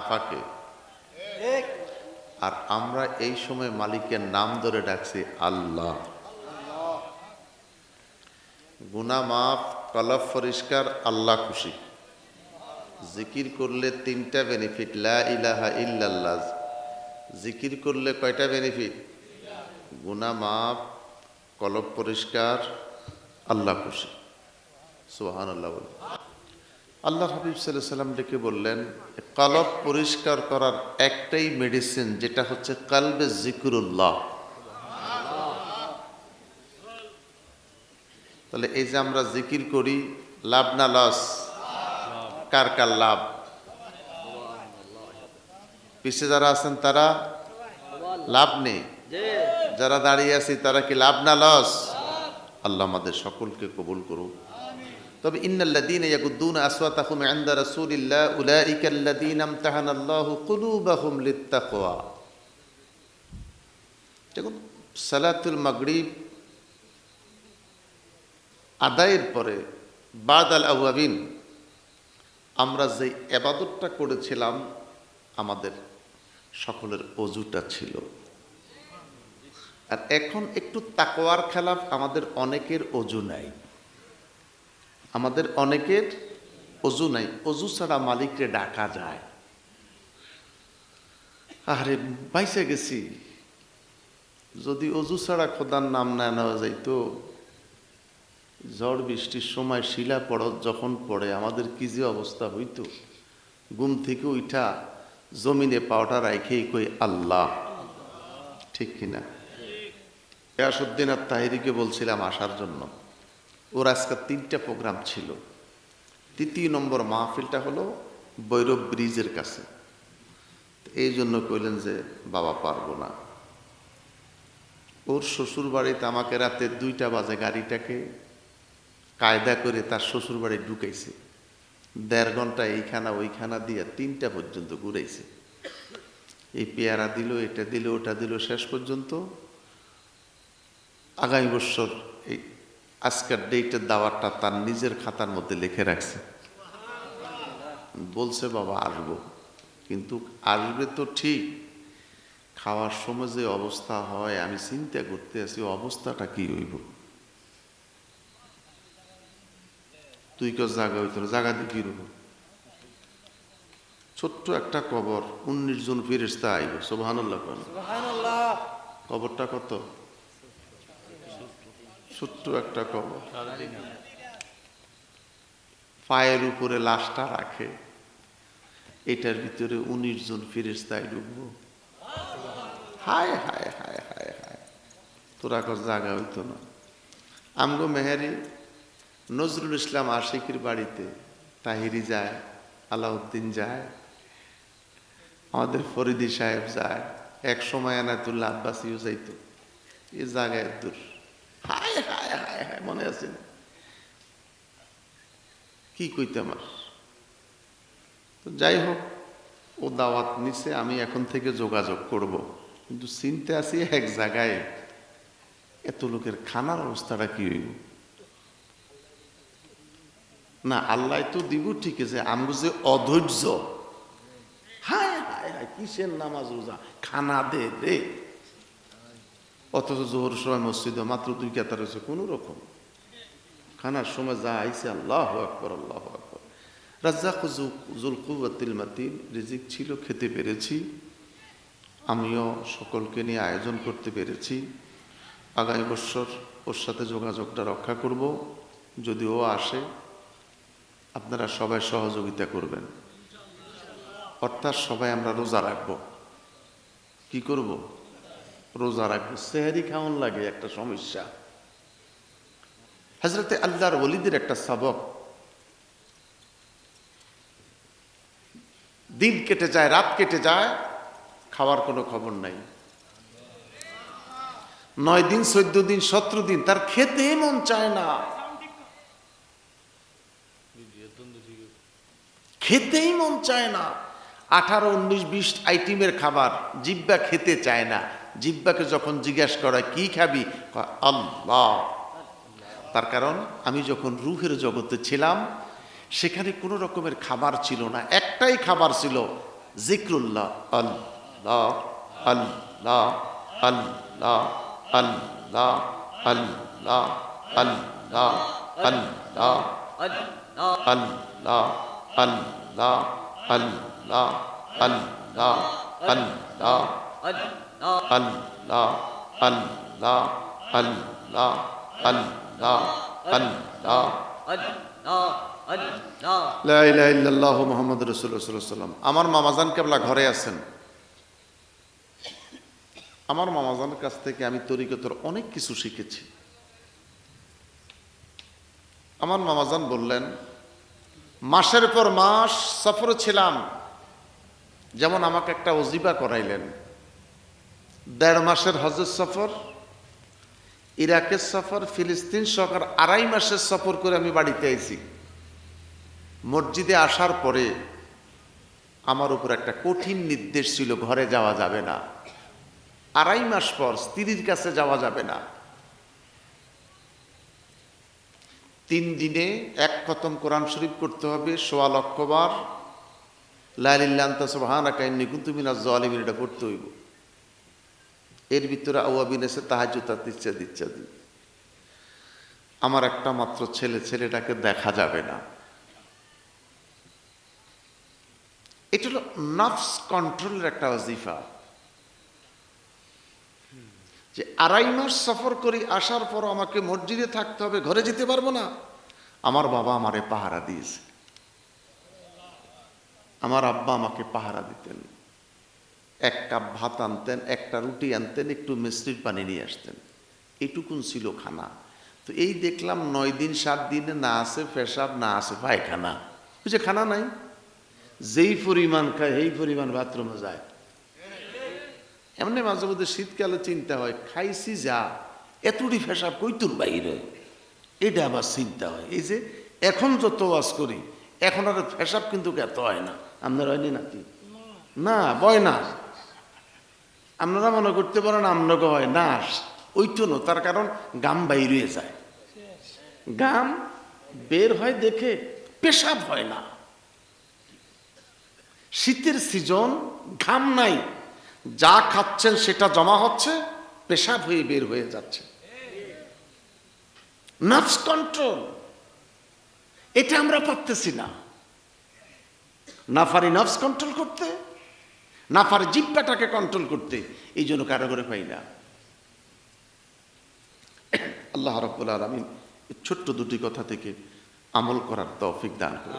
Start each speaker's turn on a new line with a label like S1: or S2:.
S1: আফাকে। আর আমরা এই সময় মালিকের নাম ধরে ডাকছি আল্লাহ। গুনা মাফ কলফ পরিষ্কার আল্লাহ খুশি। জিকির করলে তিনটা বেনিফিট লা ইলাহা ইল্লাল্লাহ। জিকির করলে কয়টা বেনিফিট গুনা মাফ কলব পরিষ্কার আল্লাহ খুশি। সুহান আল্লাহ আল্লাহ হাবিব সাল্লাহ সাল্লাম ডেকে বললেন, কলব পরিষ্কার করার একটাই মেডিসিন যেটা হচ্ছে কালবে জিকুরুল্লাহ তাহলে এই যে আমরা জিকির করি, লাভ না লস? কার কার লাভ? পিছে যারা আছেন তারা লাভ নেই। যারা দাঁড়িয়ে আছি তারা কি লাভ না লস? আল্লাহ আমাদের সকলকে কবুল করুক। তবে ইন্নাল্লাযীনা ইয়াগুদ্দুনা আসওয়াতাহুম ইনদা রাসূলিল্লাহ উলাইকা আল্লাযীনা ইমতাহানাল্লাহু কুলুবাহুম লিত্তাকওয়া। দেখুন, সালাতুল মাগরিব আদায়ের পরে বাদ আল আওয়াবিন, আমরা যে এবাদতটা করেছিলাম, আমাদের সকলের অজুটা ছিল। আর এখন একটু তাকওয়ার খেলাফ আমাদের অনেকের অজু নাই। আমাদের অনেকের অজু নাই। অজু ছাড়া মালিককে ডাকা যায়। আরে বাইসে গেছি। যদি অজু ছাড়া খোদার নাম না নেওয়া যাইতো, ঝড় বৃষ্টির সময় শিলা পড়ত যখন পড়ে, আমাদের কি যে অবস্থা হইতো? ঘুম থেকে উঠা জমিনে পাওয়াটা রাইখেই কই আল্লাহ। ঠিক কিনা? এয়াসুদ্দিন আর তাহিরিকে বলছিলাম আসার জন্য। ওর আজকে তিনটা প্রোগ্রাম ছিল। তৃতীয় নম্বর মাহফিলটা হলো বৈরব ব্রিজের কাছে। এই জন্য কইলেন যে, বাবা, পারব না। ওর শ্বশুর বাড়িতে আমাকে রাতে দুইটা বাজে গাড়িটাকে কায়দা করে তার শ্বশুর বাড়ি ঢুকাইছে। দেড় ঘণ্টা এইখানা ওইখানা দিয়ে তিনটা পর্যন্ত ঘুরাইছে। এই পেয়ারা দিল, এটা দিল, ওটা দিল, শেষ পর্যন্ত আগামী বছর এই আজকের ডেটের দাওয়াতটা তার নিজের খাতার মধ্যে লিখে রাখছে। বলছে বাবা আসব। কিন্তু আসবে তো ঠিক। খাওয়ার সময় যে অবস্থা হয় আমি চিন্তা করতে আছি অবস্থাটা কি হইব? তুই কেউ জায়গা হইতো জায়গা দিয়ে কি রইব? ছোট্ট একটা কবর উনিশ জন ফিরেস্তা আইব সোভানুল্লাহ কবরটা কত? ছোট্ট একটা কবর। পায়ের উপরে লাশটা রাখে। এটার ভিতরে উনিশ জন ফিরেস্তায় ঢুকবো। হায় হায় হায় হায় হায়। তোরা কর জায়গা হইতো না। আমগো মেহারি নজরুল ইসলাম আশিকির বাড়িতে তাহিরি যায় আলাউদ্দিন যায় আমাদের ফরিদি সাহেব যায় এক সময় আনাতুল্লাহ আব্বাসিও যাইতো। এ জায়গায় দূর। হায় হায়, মনে আছে? কি কইতে আমার? তো যাই হোক, ও দাওয়াত নিছে, আমি এখন থেকে যোগাযোগ করব। কিন্তু চিনতে আছি এক জায়গায় এত লোকের খানার অবস্থাটা কি হইব? না, আল্লাহ তো দিব ঠিক আছে আমি যে অধৈর্য। হায় হায় হায়, কিসের নামাজ রোজা? খানা দে দে। অথচ জোহর সময় মসজিদে মাত্র দুই কাতার হয়েছে কোনো রকম। খানার সময় যা আইছে, আল্লাহ আকবর আল্লাহ আকবর। রাজ্জাক জুল কুয়াতিল মাতিন, রিজিক ছিল, খেতে পেরেছি। আমিও সকলকে নিয়ে আয়োজন করতে পেরেছি। আগামী বছর ওর সাথে যোগাযোগটা রক্ষা করব। যদি ও আসে, আপনারা সবাই সহযোগিতা করবেন। অর্থাৎ সবাই আমরা রোজা রাখব। কি করব? রোজা রাখব। সেহারি খাওয়ান লাগে? একটা সমস্যা। হজরতে আল্লাহর ওলিদের একটা সবক। দিন কেটে যায়, রাত কেটে যায়, খাওয়ার কোনো খবর নাই। নয় দিন, চোদ্দ দিন, সতেরো দিন, তার খেতে মন চায় না। খেতেই মন চায় না। আঠারো, উনিশ, বিশ আইটেমের খাবার জিব্বা খেতে চায় না। জিব্বাকে যখন জিজ্ঞাসা করা কি খাবি আল্লাহ তার কারণ আমি যখন রুহের জগতে ছিলাম সেখানে কোনো রকমের খাবার ছিল না একটাই খাবার ছিল জিক্রুল্লাহ আল্লাহ আল্লাহ আল্লাহ আল্লাহ আল্লাহ আল্লাহ আল্লাহ আল্লাহ আল্লাহ আল্লাহ আল্লাহ আল্লাহ আল্লাহ আমার মামাজান কেবলা ঘরে আছেন? আমার মামাজানের কাছ থেকে আমি তরিকতর অনেক কিছু শিখেছি। আমার মামাজান বললেন, মাসের পর মাস সফরে ছিলাম। যেমন আমাকে একটা অজিবা করাইলেন। দেড় মাসের হজের সফর, ইরাকের সফর, ফিলিস্তিন সরকার আড়াই মাসের সফর করে আমি বাড়িতে আইছি। মসজিদে আসার পরে আমার উপর একটা কঠিন নির্দেশ ছিল, ঘরে যাওয়া যাবে না। আড়াই মাস পর স্ত্রীর কাছে যাওয়া যাবে না। তিন দিনে এক খতম কোরআন শরীফ করতে হবে, সোয়া লক্ষবার লালিল্লান্তা সুবহানা কাইন্নি কুন্তুমিনা জলিমিন, এটা করতে হইব। এর ভিতরে আওয়াবিন এসে তাহাজুতার ইত্যাদি ইত্যাদি আমার একটা মাত্র ছেলে, ছেলেটাকে দেখা যাবে না। এটা হলো নফস কন্ট্রোলের একটা অজিফা যে আড়াই মাস সফর করি, আসার পর আমাকে মসজিদে থাকতে হবে, ঘরে যেতে পারব না। আমার বাবা আমারে পাহারা দিয়েছে। আমার আব্বা আমাকে পাহারা দিতেন। এক কাপ ভাত আনতেন, একটা রুটি আনতেন, একটু মিষ্টির পানি নিয়ে আসতেন। এটুকুন ছিল খানা। তো এই দেখলাম নয় দিন, সাত দিনে না আছে পেশাব, না আছে পায়খানা। বুঝে খানা নাই। যেই পরিমাণ খায় এই পরিমাণ বাথরুমে যায়। এমনি মাঝে মধ্যে শীতকালে চিন্তা হয়, খাইছি যা, এতটি পেশাব কইতুর বাইরে এটা আবার চিন্তা হয়। এই যে এখন যত ওয়াজ করি, এখন আর পেশাব কিন্তু এত হয় না। আপনার হয়নি নাকি? না, বয় না। আপনারা মনে করতে পারেন আপনাকে হয় না ওই তো না, তার কারণ গাম বাইরে যায়। গাম বের হয় দেখে পেশাব হয় না। শীতের সিজন, ঘাম নাই। যা খাচ্ছেন সেটা জমা হচ্ছে, পেশাব হয়ে বের হয়ে যাচ্ছে। Nerves control. এটা আমরা পারতেছি না। না পারি নার্ভস কন্ট্রোল করতে না পারে জিব্বাটাকে কন্ট্রোল করতে, এই জন্য কারও করে পাই না। আল্লাহ রব্বুল আলমিন ছোট্ট দুটি কথা থেকে আমল করার তৌফিক দান করে